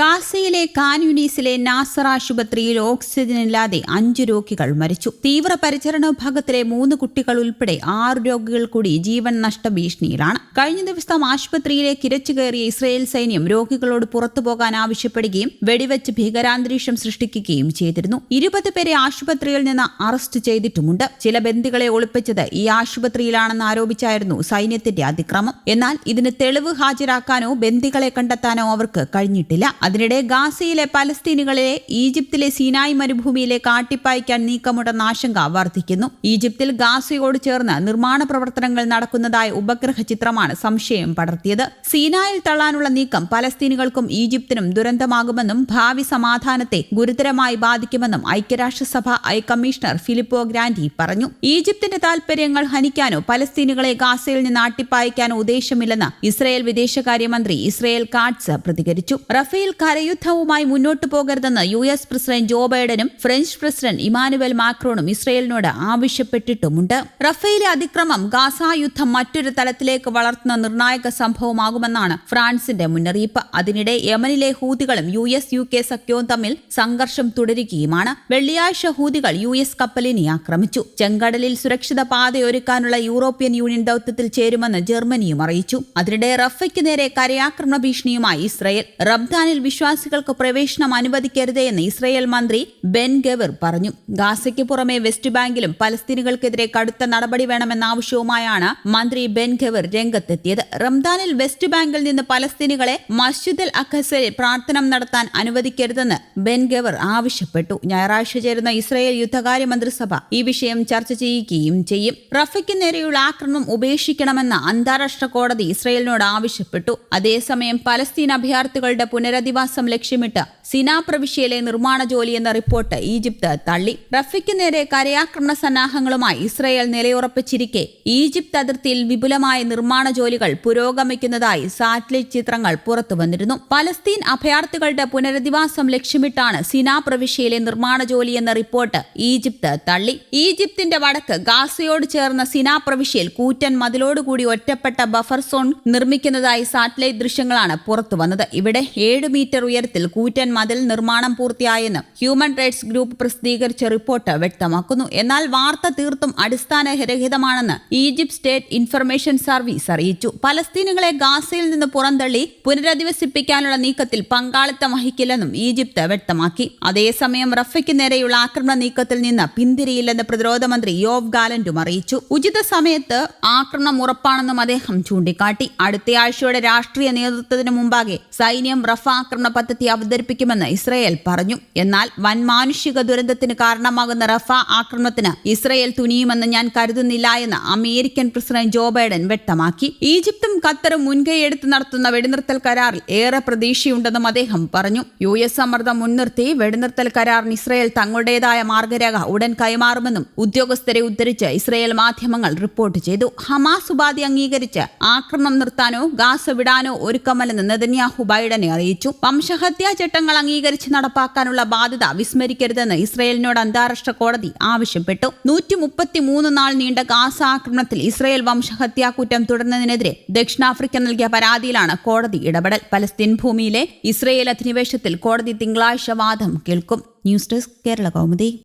ഗാസയിലെ കാൻയുനീസിലെ നാസറ ആശുപത്രിയിൽ ഓക്സിജൻ ഇല്ലാതെ അഞ്ച് രോഗികൾ മരിച്ചു. തീവ്ര പരിചരണ വിഭാഗത്തിലെ മൂന്ന് കുട്ടികൾ ഉൾപ്പെടെ ആറ് രോഗികൾ കൂടി ജീവൻ നഷ്ട ഭീഷണിയിലാണ്. കഴിഞ്ഞ ദിവസം ആശുപത്രിയിലേക്ക് ഇരച്ചു കയറിയ ഇസ്രയേൽ സൈന്യം രോഗികളോട് പുറത്തു പോകാൻ ആവശ്യപ്പെടുകയും വെടിവെച്ച് ഭീകരാന്തരീക്ഷം സൃഷ്ടിക്കുകയും ചെയ്തിരുന്നു. ഇരുപത് പേരെ ആശുപത്രിയിൽ നിന്ന് അറസ്റ്റ് ചെയ്തിട്ടുമുണ്ട്. ചില ബന്ധികളെ ഒളിപ്പിച്ചത് ഈ ആശുപത്രിയിലാണെന്ന് ആരോപിച്ചായിരുന്നു സൈന്യത്തിന്റെ അതിക്രമം. എന്നാൽ ഇതിന് തെളിവ് ഹാജരാക്കാനോ ബന്ധികളെ കണ്ടെത്താനോ അവർക്ക് കഴിഞ്ഞിട്ടില്ല. അതിനിടെ ഗാസയിലെ പലസ്തീനുകളെ ഈജിപ്തിലെ സീനായ് മരുഭൂമിയിലെ കാട്ടിപ്പായ്ക്കാൻ നീക്കമുണ്ടെന്ന ആശങ്ക വർദ്ധിക്കുന്നു. ഈജിപ്തിൽ ഗാസയോട് ചേർന്ന് നിർമ്മാണ പ്രവർത്തനങ്ങൾ നടക്കുന്നതായ ഉപഗ്രഹ ചിത്രമാണ് സംശയം പടർത്തിയത്. സീനായിൽ തള്ളാനുള്ള നീക്കം പലസ്തീനുകൾക്കും ഈജിപ്തിനും ദുരന്തമാകുമെന്നും ഭാവി സമാധാനത്തെ ഗുരുതരമായി ബാധിക്കുമെന്നും ഐക്യരാഷ്ട്രസഭ ഹൈക്കമ്മീഷണർ ഫിലിപ്പോ ഗ്രാൻഡി പറഞ്ഞു. ഈജിപ്തിന്റെ താൽപര്യങ്ങൾ ഹനിക്കാനോ പലസ്തീനുകളെ ഗാസയിൽ നിന്ന് ആട്ടിപ്പായിക്കാനോ ഉദ്ദേശമില്ലെന്ന് ഇസ്രയേൽ വിദേശകാര്യമന്ത്രി ഇസ്രയേൽ കാട്സ് പ്രതികരിച്ചു. റഫേൽ കരയുദ്ധവുമായി മുന്നോട്ടു പോകരുതെന്ന് യു എസ് പ്രസിഡന്റ് ജോ ബൈഡനും ഫ്രഞ്ച് പ്രസിഡന്റ് ഇമാനുവൽ മാക്രോണും ഇസ്രയേലിനോട് ആവശ്യപ്പെട്ടിട്ടുമുണ്ട്. റഫേലെ അതിക്രമം ഗാസ യുദ്ധം മറ്റൊരു തലത്തിലേക്ക് വളർത്തുന്ന നിർണായക സംഭവമാകുമെന്നാണ് ഫ്രാൻസിന്റെ മുന്നറിയിപ്പ്. അതിനിടെ യമനിലെ ഹൂതികളും യു എസ് യു കെ സഖ്യവും തമ്മിൽ സംഘർഷം തുടരുകയുമാണ്. വെള്ളിയാഴ്ച ഹൂതികൾ യു എസ് കപ്പലിനെ ആക്രമിച്ചു. ചെങ്കടലിൽ സുരക്ഷിത പാതയൊരുക്കാനുള്ള യൂറോപ്യൻ യൂണിയൻ ദൌത്യത്തിൽ ചേരുമെന്ന് ജർമ്മനിയും അറിയിച്ചു. അതിനിടെ റഫയ്ക്ക് നേരെ കരയാക്രമണ ഭീഷണിയുമായി ഇസ്രയേൽ. റംദാനിൽ വിശ്വാസികൾക്ക് പ്രവേശനം അനുവദിക്കരുത് എന്ന് ഇസ്രയേൽ മന്ത്രി ബെൻ ഗവർ പറഞ്ഞു. ഗാസയ്ക്ക് പുറമെ വെസ്റ്റ് ബാങ്കിലും പലസ്തീനുകൾക്കെതിരെ കടുത്ത നടപടി വേണമെന്ന ആവശ്യവുമായാണ് മന്ത്രി ബെൻ ഗവർ രംഗത്തെത്തിയത്. റംദാനിൽ വെസ്റ്റ് ബാങ്കിൽ നിന്ന് പലസ്തീനുകളെ മസ്ജിദ് അഖസയിൽ പ്രാർത്ഥന നടത്താൻ അനുവദിക്കരുതെന്ന് ബെൻ ഗവർ ആവശ്യപ്പെട്ടു. ഞായറാഴ്ച ചേരുന്ന ഇസ്രയേൽ യുദ്ധകാര്യ മന്ത്രിസഭ ഈ വിഷയം ചർച്ച ചെയ്യുകയും ചെയ്യും. റഫയ്ക്ക് നേരെയുള്ള ആക്രമണം ഉപേക്ഷിക്കണമെന്ന് അന്താരാഷ്ട്ര കോടതി ഇസ്രയേലിനോട് ആവശ്യപ്പെട്ടു. അതേസമയം പലസ്തീൻ അഭയാർത്ഥികളുടെ പുനരധിവാസം ലക്ഷ്യമിട്ട് സിനാ പ്രവിശ്യയിലെ നിർമ്മാണ എന്ന റിപ്പോർട്ട് ഈജിപ്ത് തള്ളി. റഫിക്ക് നേരെ കരയാക്രമണ സന്നാഹങ്ങളുമായി ഇസ്രയേൽ നിലയുറപ്പിച്ചിരിക്കെ. ഈജിപ്ത് അതിർത്തിയിൽ വിപുലമായ നിർമ്മാണ ജോലികൾ പുരോഗമിക്കുന്നതായി സാറ്റലൈറ്റ് ചിത്രങ്ങൾ പുറത്തുവന്നിരുന്നു പലസ്തീൻ അഭയാർത്ഥികളുടെ പുനരധിവാസം ലക്ഷ്യമിട്ടാണ് സിനാ പ്രവിശ്യയിലെ നിർമ്മാണ എന്ന റിപ്പോർട്ട് ഈജിപ്ത് തള്ളി. ഈജിപ്തിന്റെ വടക്ക് ഗാസയോട് ചേർന്ന സിനാ പ്രവിശ്യയിൽ കൂറ്റൻ മതിലോടുകൂടി ഒറ്റപ്പെട്ട ബഫർ സോൺ നിർമ്മിക്കുന്നതായി സാറ്റലൈറ്റ് ദൃശ്യങ്ങളാണ് പുറത്തുവന്നത് ഇവിടെ ഏഴ് മീറ്റർ ഉയരത്തിൽ കൂറ്റൻ മതിൽ നിർമ്മാണം പൂർത്തിയായെന്ന് ഹ്യൂമൻ റൈറ്റ്സ് ഗ്രൂപ്പ് പ്രസിദ്ധീകരിച്ച റിപ്പോർട്ട് വ്യക്തമാക്കുന്നു. എന്നാൽ വാർത്ത തീർത്തും അടിസ്ഥാനരഹിതമാണെന്ന് ഈജിപ്ത് സ്റ്റേറ്റ് ഇൻഫർമേഷൻ സർവീസ് അറിയിച്ചു. പലസ്തീനുകളെ ഗാസയിൽ നിന്ന് പുറന്തള്ളി പുനരധിവസിപ്പിക്കാനുള്ള നീക്കത്തിൽ പങ്കാളിത്തം വഹിക്കില്ലെന്നും ഈജിപ്ത് വ്യക്തമാക്കി. അതേസമയം റഫയ്ക്ക് നേരെയുള്ള ആക്രമണ നീക്കത്തിൽ നിന്ന് പിന്തിരിയില്ലെന്ന് പ്രതിരോധ മന്ത്രി യോവ് ഗാലൻഡും അറിയിച്ചു. ഉചിത സമയത്ത് ആക്രമണം ഉറപ്പാണെന്നും അദ്ദേഹം ചൂണ്ടിക്കാട്ടി. അടുത്തയാഴ്ചയുടെ രാഷ്ട്രീയ നേതൃത്വത്തിന് മുമ്പാകെ സൈന്യം റഫ ആക്രമണ പദ്ധതി അവതരിപ്പിക്കുമെന്ന് ഇസ്രയേൽ പറഞ്ഞു. എന്നാൽ വൻ മാനുഷിക ദുരന്തത്തിന് കാരണമാകുന്ന റഫ ആക്രമണത്തിന് ഇസ്രയേൽ തുനിയുമെന്ന് ഞാൻ കരുതുന്നില്ല എന്ന് അമേരിക്കൻ പ്രസിഡന്റ് ജോ ബൈഡൻ വ്യക്തമാക്കി. ഈജിപ്തും ഖത്തറും മുൻകൈയെടുത്ത് നടത്തുന്ന വെടിനിർത്തൽ കരാറിൽ ഏറെ പ്രതീക്ഷയുണ്ടെന്നും അദ്ദേഹം പറഞ്ഞു. യു എസ് സമ്മർദ്ദം മുൻനിർത്തി വെടിനിർത്തൽ കരാറിന് ഇസ്രയേൽ തങ്ങളുടേതായ മാർഗരേഖ ഉടൻ കൈമാറുമെന്നും ഉദ്യോഗസ്ഥരെ ഉദ്ധരിച്ച് ഇസ്രയേൽ മാധ്യമങ്ങൾ റിപ്പോർട്ട് ചെയ്തു. ഹമാസ് ഉപാധി അംഗീകരിച്ച് ആക്രമണം നിർത്താനോ ഗാസ വിടാനോ ഒരുക്കമല്ലെന്ന് നെതന്യാഹു ബൈഡനെ അറിയിച്ചു. വംശഹത്യാ ചട്ടങ്ങൾ അംഗീകരിച്ച് നടപ്പാക്കാനുള്ള ബാധ്യത വിസ്മരിക്കരുതെന്ന് ഇസ്രയേലിനോട് അന്താരാഷ്ട്ര കോടതി ആവശ്യപ്പെട്ടു. നൂറ്റി മുപ്പത്തിമൂന്ന് നാൾ നീണ്ട ഗാസ ആക്രമണത്തിൽ ഇസ്രയേൽ വംശഹത്യാ കുറ്റം തുടർന്നതിനെതിരെ ദക്ഷിണാഫ്രിക്ക നൽകിയ പരാതിയിലാണ് കോടതി ഇടപെടൽ. പലസ്തീൻ ഭൂമിയിലെ ഇസ്രയേൽ അധിനിവേശത്തിൽ കോടതി തിങ്കളാഴ്ച വാദം കേൾക്കും. News desk Kerala Kaumudi.